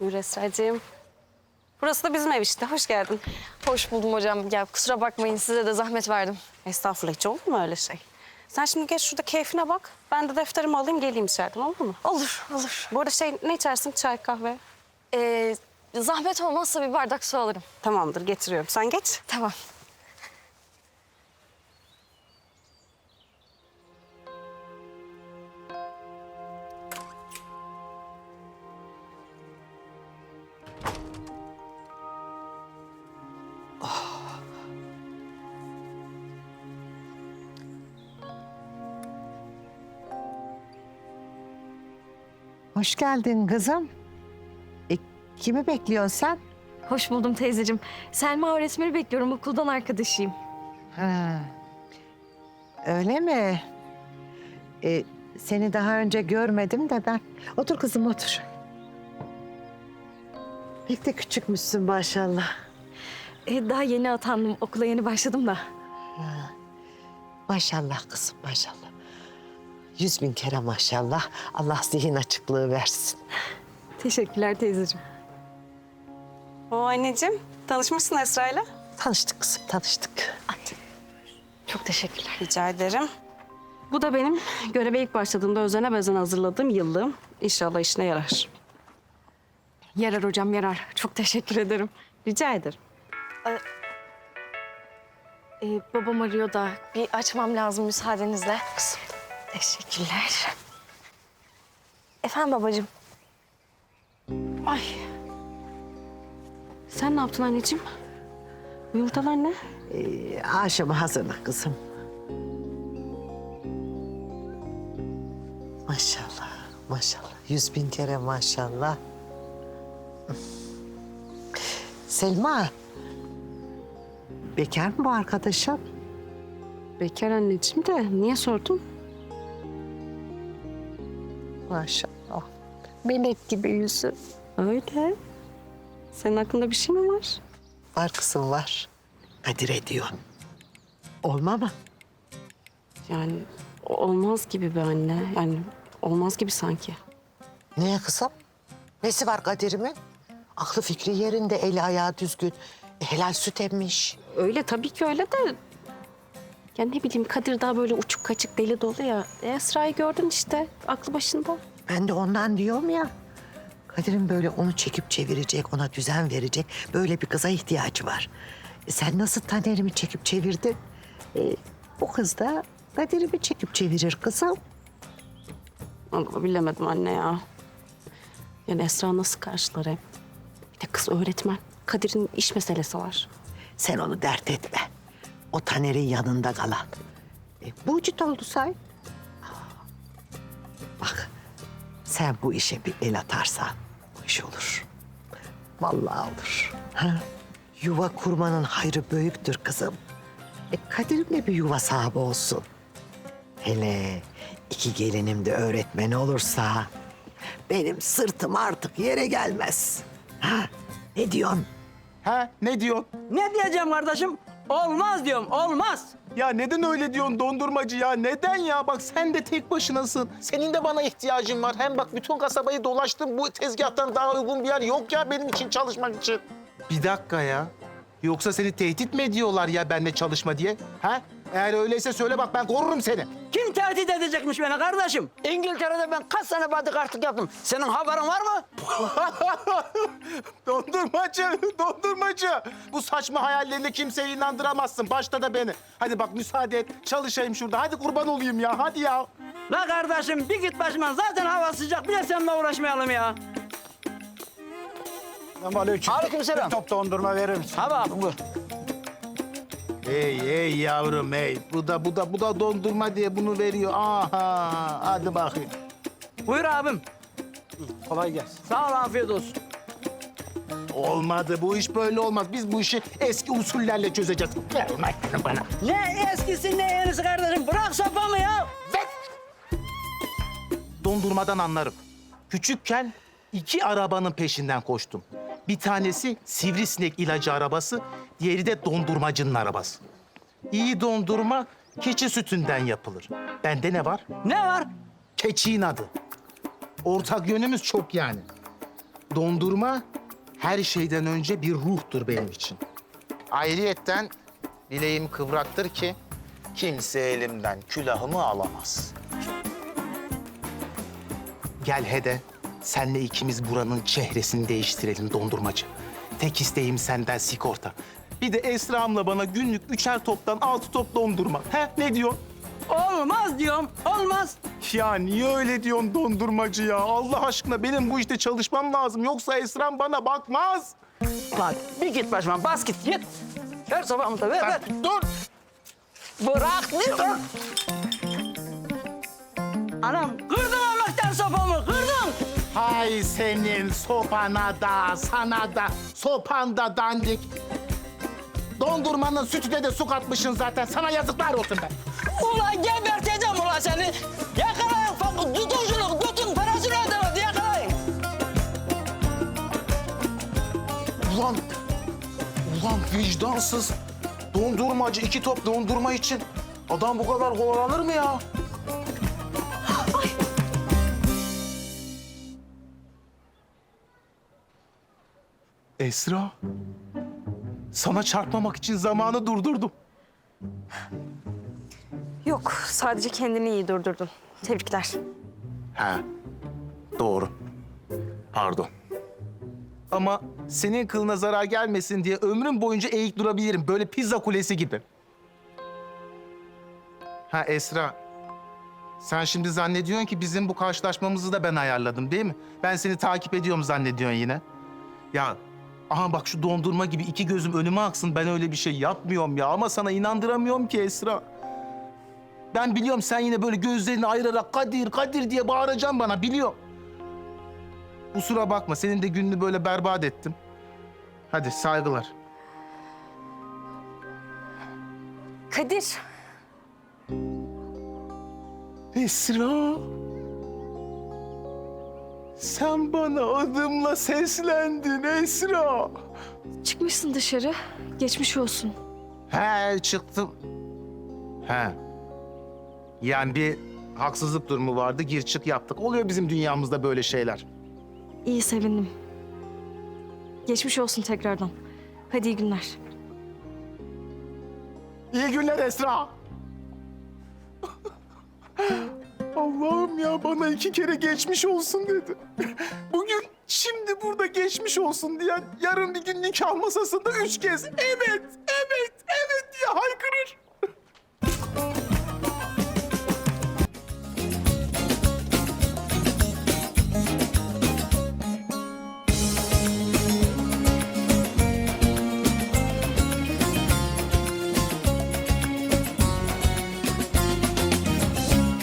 Buyur Esra'cığım. Burası da bizim ev işte. Hoş geldin. Hoş buldum hocam. Ya kusura bakmayın size de zahmet verdim. Estağfurullah hiç olur mu öyle şey? Sen şimdi geç şurada keyfine bak. Ben de defterimi alayım geleyim içeriden olur mu? Olur, olur. Bu arada şey ne içersin? Çay, kahve? Ee, zahmet olmazsa bir bardak su alırım. Tamamdır getiriyorum. Sen geç. Tamam. Hoş geldin kızım. E, kimi bekliyorsun sen? Hoş buldum teyzeciğim. Selma öğretmeni bekliyorum. Okuldan arkadaşıyım. Ha. Öyle mi? E, seni daha önce görmedim de ben. Otur kızım otur. Pek de küçükmüşsün maşallah. Ee, daha yeni atandım. Okula yeni başladım da. Maşallah kızım maşallah. Yüz bin kere maşallah. Allah zihin açıklığı versin. Teşekkürler teyzeciğim. O anneciğim tanışmışsın Esra'yla. Tanıştık kızım tanıştık. Çok teşekkürler. Rica ederim. Bu da benim göreve ilk başladığımda özene bezen hazırladığım yıllığım. İnşallah işine yarar. Yarar hocam yarar. Çok teşekkür ederim. Rica ederim. Ee, babam arıyor da bir açmam lazım müsaadenizle. Kızım. Teşekkürler. Efendim babacığım. Ay. Sen ne yaptın anneciğim? Bu Yumurtalar ne? E, aşımı hazırla kızım. Maşallah, maşallah. Yüz bin kere maşallah. Selma. Bekar mı bu arkadaşın? Bekar anneciğim de niye sordun? Maşallah. Melek gibi yüzü. Öyle. Senin aklında bir şey mi var? Var kızım var. Kadir ediyor. Olma mı? Yani olmaz gibi bir anne. Yani olmaz gibi sanki. Niye kızım? Nesi var Kadir'imin? Aklı fikri yerinde, eli ayağı düzgün. Helal süt emmiş. Öyle tabii ki öyle de... Ya ne bileyim Kadir daha böyle uçuk kaçık deli dolu ya. E, Esra'yı gördün işte aklı başında. Ben de ondan diyorum ya. Kadir'in böyle onu çekip çevirecek, ona düzen verecek böyle bir kıza ihtiyacı var. E, sen nasıl Taner'imi çekip çevirdin? E, o kız da Kadir'imi çekip çevirir kızım. Vallahi bilemedim anne ya. Yani Esra nasıl karşılar hem? Bir de kız öğretmen. Kadir'in iş meselesi var. Sen onu dert etme. O Taner'in yanında kalan. E, mucit oldu say. Bak sen bu işe bir el atarsan bu iş olur. Vallahi olur. Ha? Yuva kurmanın hayrı büyüktür kızım. E, Kadir'imle bir yuva sahibi olsun. Hele iki gelinim de öğretmen olursa benim sırtım artık yere gelmez. Ha? Ne diyorsun? Ha ne diyorsun? Ne diyeceğim kardeşim? Olmaz diyorum, olmaz. Ya neden öyle diyorsun dondurmacı ya? Neden ya? Bak sen de tek başınasın. Senin de bana ihtiyacın var. Hem bak bütün kasabayı dolaştım. Bu tezgahtan daha uygun bir yer yok ya benim için çalışmak için. Bir dakika ya. Yoksa seni tehdit mi ediyorlar ya benimle çalışma diye? Ha? Eğer öyleyse söyle bak ben korurum seni. Kim tehdit edecekmiş beni kardeşim? İngiltere'de ben kaç sene bodyguardlık yaptım. Senin haberin var mı? dondurmacı, dondurmacı. Bu saçma hayallerine kimseyi inandıramazsın. Başta da beni. Hadi bak müsaade et. Çalışayım şurada. Hadi kurban olayım ya. Hadi ya. La kardeşim bir git başımdan. Zaten hava sıcak. Bir de seninle uğraşmayalım ya. Aleyküm. Aleykümselam. Bir top dondurma verir misin? Ha bak bu. Hey hey yavrum hey. Bu da bu da bu da dondurma diye bunu veriyor. Aha. Hadi bakayım. Buyur abim. Kolay gelsin. Sağ ol afiyet olsun. Olmadı. Bu iş böyle olmaz. Biz bu işi eski usullerle çözeceğiz. Ver onu bana. Ne eskisi ne yenisi kardeşim. Bırak sopamı ya. Dondurmadan anlarım. Küçükken iki arabanın peşinden koştum. Bir tanesi sivrisinek ilacı arabası, diğeri de dondurmacının arabası. İyi dondurma keçi sütünden yapılır. Bende ne var? Ne var? Keçiğin adı. Ortak yönümüz çok yani. dondurma her şeyden önce bir ruhtur benim için. Ayrıyetten bileğim kıvraktır ki kimse elimden külahımı alamaz. Gel Hede, senle ikimiz buranın çehresini değiştirelim dondurmacı. Tek isteğim senden sigorta. Bir de Esra'mla bana günlük üçer toptan altı top dondurma. He ne diyorsun? Olmaz diyorum, olmaz. Ya niye öyle diyorsun dondurmacı ya? Allah aşkına benim bu işte çalışmam lazım. Yoksa Esra'm bana bakmaz. Lan bir git başıma, bas git, git. Ver sopamı da, ver, ver. Dur. Bırak, ne dur? Anam, kırdın Allah'tan sopamı, kırdın. Hay senin sopana da, sana da, sopan da dandik. Dondurmanın sütüne de su katmışsın zaten. Sana yazıklar olsun be. Ulan geberteceğim ulan seni. Yakalayın, fa- tutun şunu, tutun, parasını öde hadi yakalayın. Ulan, ulan vicdansız. Dondurmacı iki top dondurma için. Adam bu kadar kovalanır mı ya? Esra. Sana çarpmamak için zamanı durdurdum. Yok sadece kendini iyi durdurdun. Tebrikler. He, doğru. Pardon. Ama senin kılına zarar gelmesin diye ömrüm boyunca eğik durabilirim. Böyle pizza kulesi gibi. Ha Esra, sen şimdi zannediyorsun ki bizim bu karşılaşmamızı da ben ayarladım değil mi? Ben seni takip ediyorum zannediyorsun yine. Ya aha bak şu dondurma gibi iki gözüm önüme aksın. Ben öyle bir şey yapmıyorum ya ama sana inandıramıyorum ki Esra. Ben biliyorum sen yine böyle gözlerini ayırarak Kadir, Kadir diye bağıracaksın bana biliyorum. Kusura bakma senin de gününü böyle berbat ettim. Hadi saygılar. Kadir. Esra. Sen bana adımla seslendin Esra. Çıkmışsın dışarı. Geçmiş olsun. He çıktım. He. Yani bir haksızlık durumu vardı gir çık yaptık. Oluyor bizim dünyamızda böyle şeyler. İyi sevindim. Geçmiş olsun tekrardan. Hadi iyi günler. İyi günler Esra. Allah'ım ya bana iki kere geçmiş olsun dedi. Bugün şimdi burada geçmiş olsun diyen yarın bir gün nikah masasında üç kez evet,